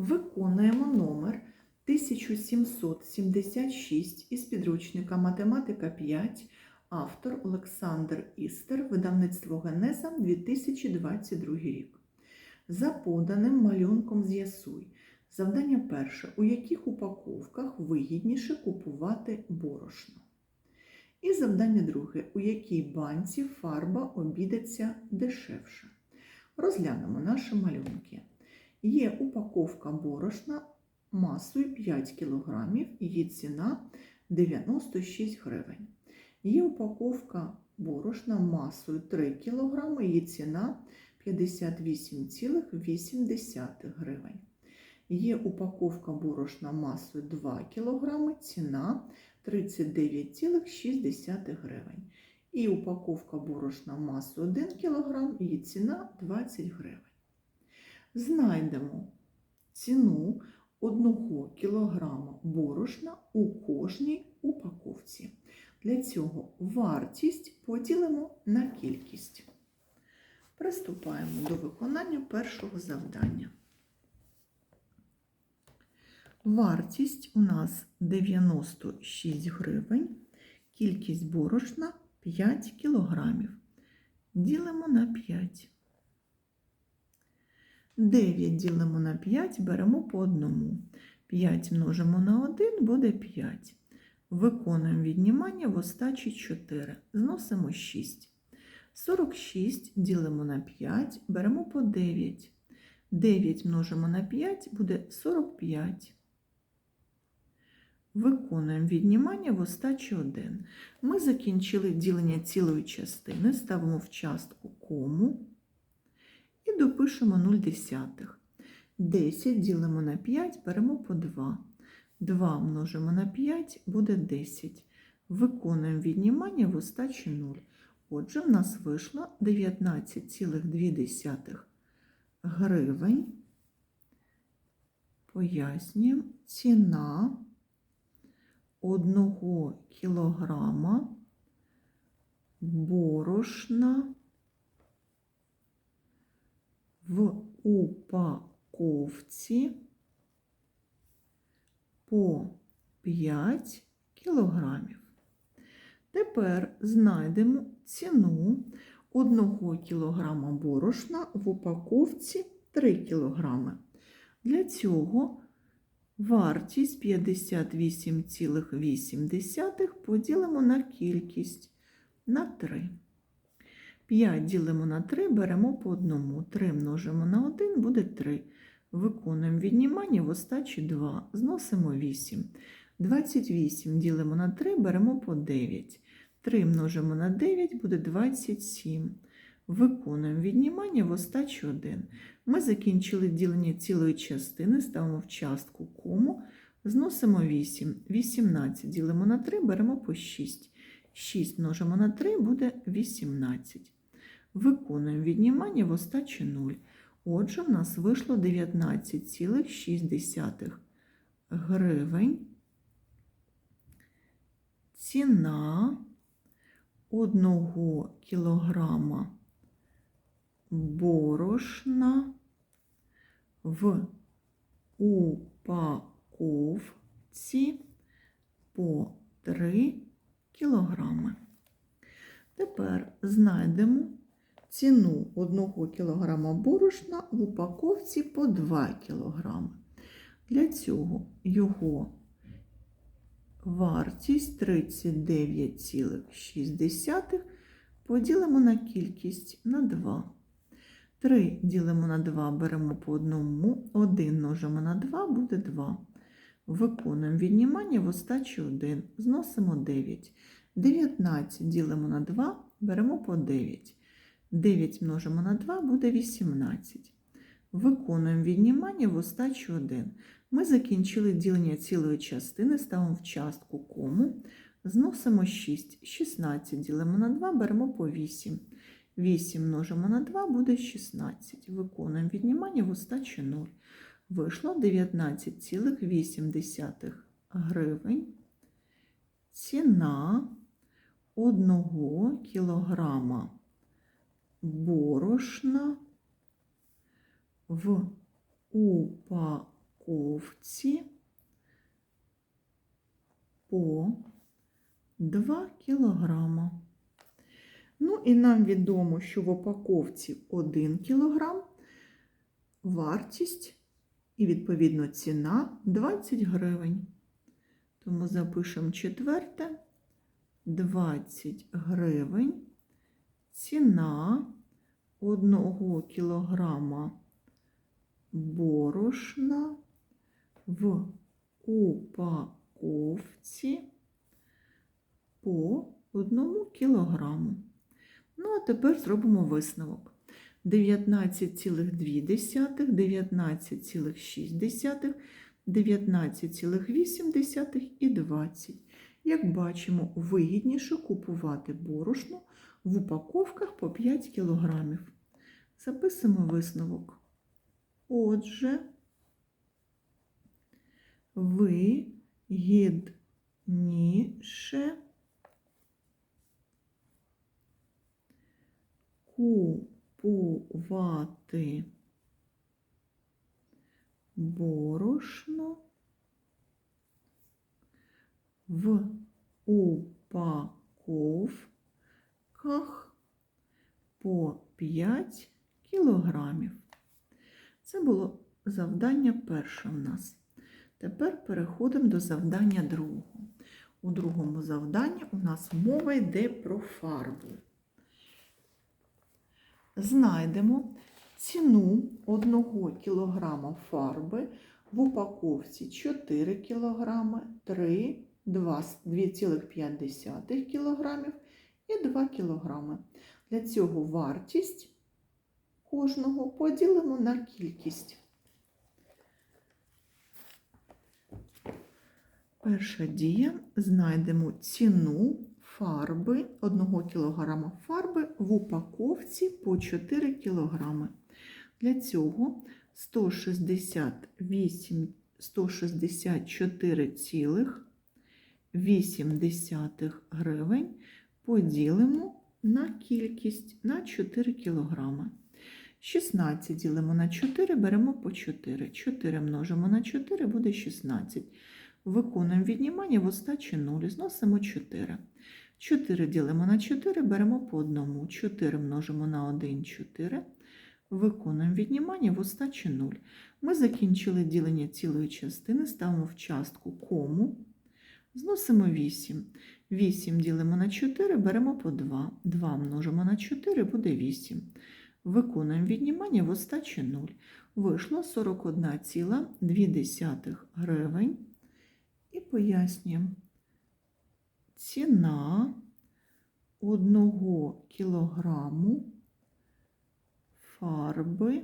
Виконуємо номер 1776 із підручника Математика 5, автор Олександр Істер, видавництво Генеза 2022 рік. За поданим малюнком з'ясуй. Завдання перше. У яких упаковках вигідніше купувати борошно? І завдання друге. У якій банці фарба обійдеться дешевше? Розглянемо наші малюнки. Є упаковка борошна масою 5 кг, її ціна 96 гривень. Є упаковка борошна масою 3 кг, її ціна 58,8 гривень. Є упаковка борошна масою 2 кг, ціна 39,6 гривень. І упаковка борошна масою 1 кг, її ціна 20 гривень. Знайдемо ціну 1 кг борошна у кожній упаковці. Для цього вартість поділимо на кількість. Приступаємо до виконання першого завдання. Вартість у нас 96 гривень, кількість борошна 5 кілограмів. Ділимо на 5. 9 ділимо на 5, беремо по одному. 5 множимо на 1 буде 5. Виконуємо віднімання в остачі 4. Зносимо 6. 46 ділимо на 5, беремо по 9. 9 множимо на 5 буде 45. Виконуємо віднімання в остачі 1. Ми закінчили ділення цілої частини, ставимо в частку кому і допишемо 0 десятих. 10 ділимо на 5, беремо по 2. 2 множимо на 5 буде 10. Виконуємо віднімання в остачі 0. Отже, в нас вийшло 19,2 гривень. Пояснюємо, ціна 1 кілограма борошна в упаковці по 5 кілограмів. Тепер знайдемо ціну 1 кілограма борошна в упаковці 3 кілограми. Для цього вартість 58,8 поділимо на кількість на 3. 5 ділимо на 3, беремо по одному. 3 множимо на 1 буде 3. Виконуємо віднімання в остачі 2. Зносимо 8. 28 ділимо на 3, беремо по 9. 3 множимо на 9 буде 27. Виконуємо віднімання в остачі 1. Ми закінчили ділення цілої частини, ставимо в частку кому, зносимо 8. 18 ділимо на 3, беремо по 6. 6 множимо на 3 буде 18. Виконуємо віднімання в остачі 0. Отже, в нас вийшло 19,6 гривень. Ціна 1 кілограма борошна в упаковці по 3 кілограми. Тепер знайдемо ціну 1 кг борошна в упаковці по 2 кг. Для цього його вартість 39,6 поділимо на кількість на 2. 3 ділимо на 2, беремо по одному, 1 множимо на 2 буде 2. Виконуємо віднімання в остачі 1, зносимо 9. 19 ділимо на 2, беремо по 9. 9 множимо на 2 буде 18. Виконуємо віднімання в остачі 1. Ми закінчили ділення цілої частини, ставимо в частку кому, зносимо 6. 16 ділимо на 2, беремо по 8. 8 множимо на 2 буде 16. Виконуємо віднімання в остачі 0. Вийшло 19,8 гривень. Ціна 1 кілограма борошна в упаковці по 2 кілограма. Ну і нам відомо, що в упаковці 1 кілограм вартість і, відповідно, ціна 20 гривень. Тому запишемо четверте 20 гривень. Ціна 1 кілограма борошна в упаковці по 1 кілограму. Ну, а тепер зробимо висновок. 19,2, 19,6, 19,8 і 20. Як бачимо, вигідніше купувати борошно в упаковках по 5 кг. Записуємо висновок. Отже, вигідніше купувати борошно в упаковках по 5 кілограмів. Це було завдання перше в нас. Тепер переходимо до завдання другого. У другому завданні у нас мова йде про фарбу. Знайдемо ціну 1 кг фарби в упаковці 4 кг, 3, 2,5 кг і 2 кг. Для цього вартість кожного поділимо на кількість. Перша дія знайдемо ціну фарби 1 кг фарби в упаковці по 4 кг. Для цього 168 164,8 гривень поділимо на кількість на 4 кг. 16 ділимо на 4, беремо по 4. 4 множимо на 4 буде 16. Виконуємо віднімання в остачі 0, зносимо 4. 4 ділимо на 4, беремо по 1. 4 множимо на 1, 4. Виконуємо віднімання в остачі 0. Ми закінчили ділення цілої частини, ставимо в частку кому. Зносимо 8. 8 ділимо на 4, беремо по 2. 2 множимо на 4, буде 8. Виконуємо віднімання в остачі 0. Вийшло 41,2 гривень. І пояснюємо. Ціна 1 кілограму фарби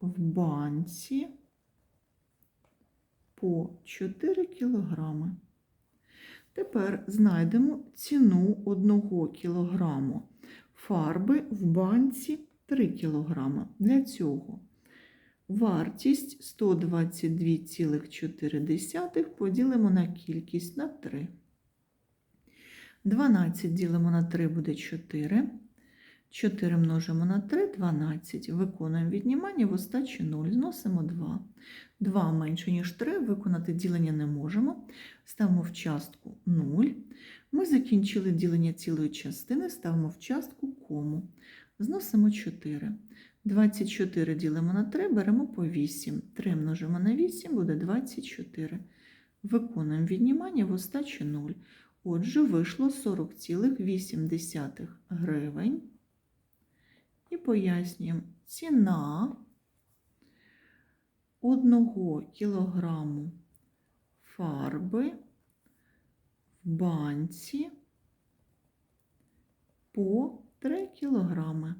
в банці по 4 кілограми. Тепер знайдемо ціну 1 кілограму фарби в банці 3 кілограми. Для цього вартість 122,4 поділимо на кількість на 3. 12 ділимо на 3 буде 4. 4 множимо на 3 12. Виконуємо віднімання в остачі 0. Зносимо 2. 2 менше, ніж 3. Виконати ділення не можемо. Ставимо в частку 0. Ми закінчили ділення цілої частини, ставимо в частку кому. Зносимо 4. 24 ділимо на 3, беремо по 8. 3 множимо на 8 буде 24. Виконуємо віднімання в остачі 0. Отже, вийшло 40,8 гривень. І пояснюємо, ціна 1 кілограму фарби в банці по 3 кілограми.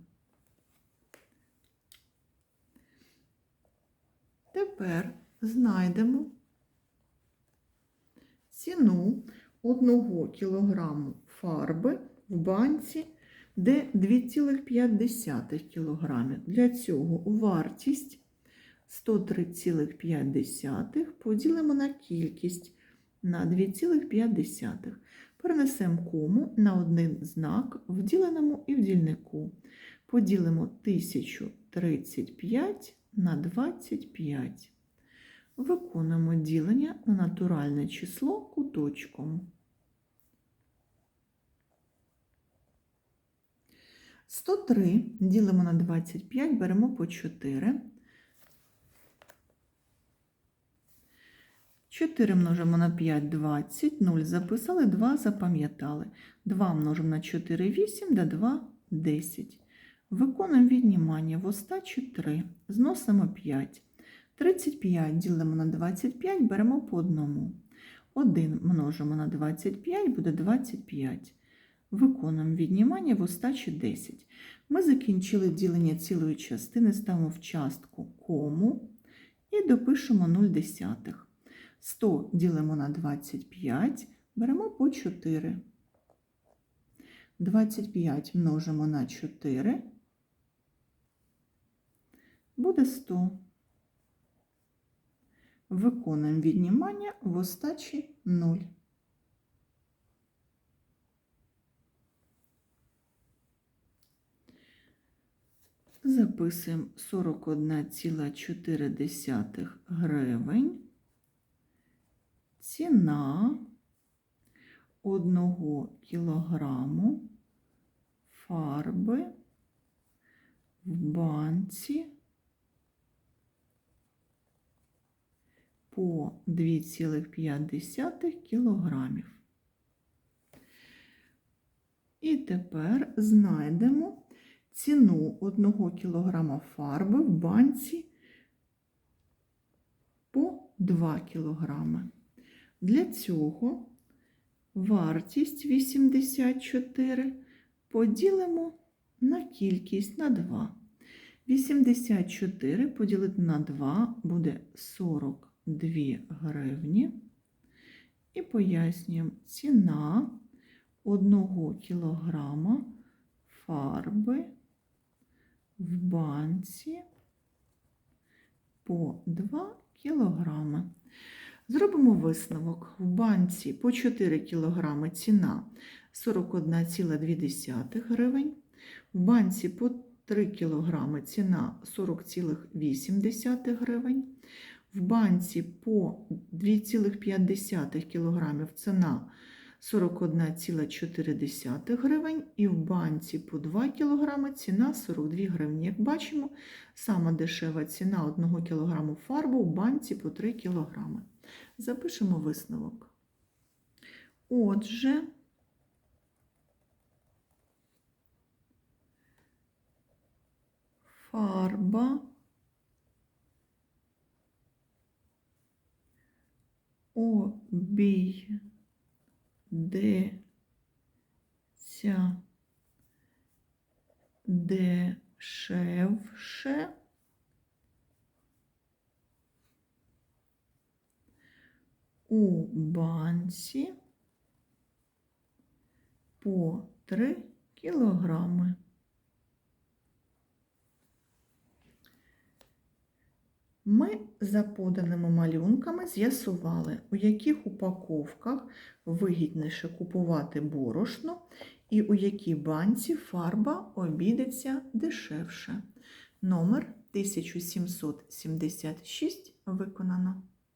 Тепер знайдемо ціну 1 кілограму фарби в банці, де 2,5 кг. Для цього вартість 103,5 поділимо на кількість на 2,5. Перенесемо кому на один знак в діленому і в дільнику. Поділимо 1000 35 на 25. Виконуємо ділення на натуральне число куточком. 103 ділимо на 25, беремо по 4. 4 множимо на 5 – 20, 0 записали, 2 запам'ятали. 2 множимо на 4 – 8, да 2 – 10. Виконуємо віднімання в остачі 3, зносимо 5. 35 ділимо на 25, беремо по одному. 1 множимо на 25, буде 25. Виконуємо віднімання в остачі 10. Ми закінчили ділення цілої частини, ставимо в частку кому і допишемо 0 десятих. 100 ділимо на 25, беремо по 4. 25 множимо на 4, буде 100. Виконуємо віднімання в остачі 0. Записуємо 41,4 гривень. Ціна 1 кілограму фарби в банці по 2,5 кілограмів. І тепер знайдемо ціну 1 кг фарби в банці по 2 кг. Для цього вартість 84 поділимо на кількість на 2. 84 поділити на 2 буде 42 гривні. І пояснюємо ціна 1 кілограма фарби в банці по 2 кілограми. Зробимо висновок. В банці по 4 кг ціна 41,2 гривень. В банці по 3 кг ціна 40,8 гривень. В банці по 2,5 кг ціна 41,4 гривень. І в банці по 2 кг ціна 42 гривні. Як бачимо, сама дешева ціна 1 кг фарби в банці по 3 кг. Запишемо висновок. Отже, фарба обійдеться дешевше у банці по 3 кілограми. Ми за поданими малюнками з'ясували, у яких упаковках вигідніше купувати борошно і у якій банці фарба обійдеться дешевше. Номер 1776 виконано.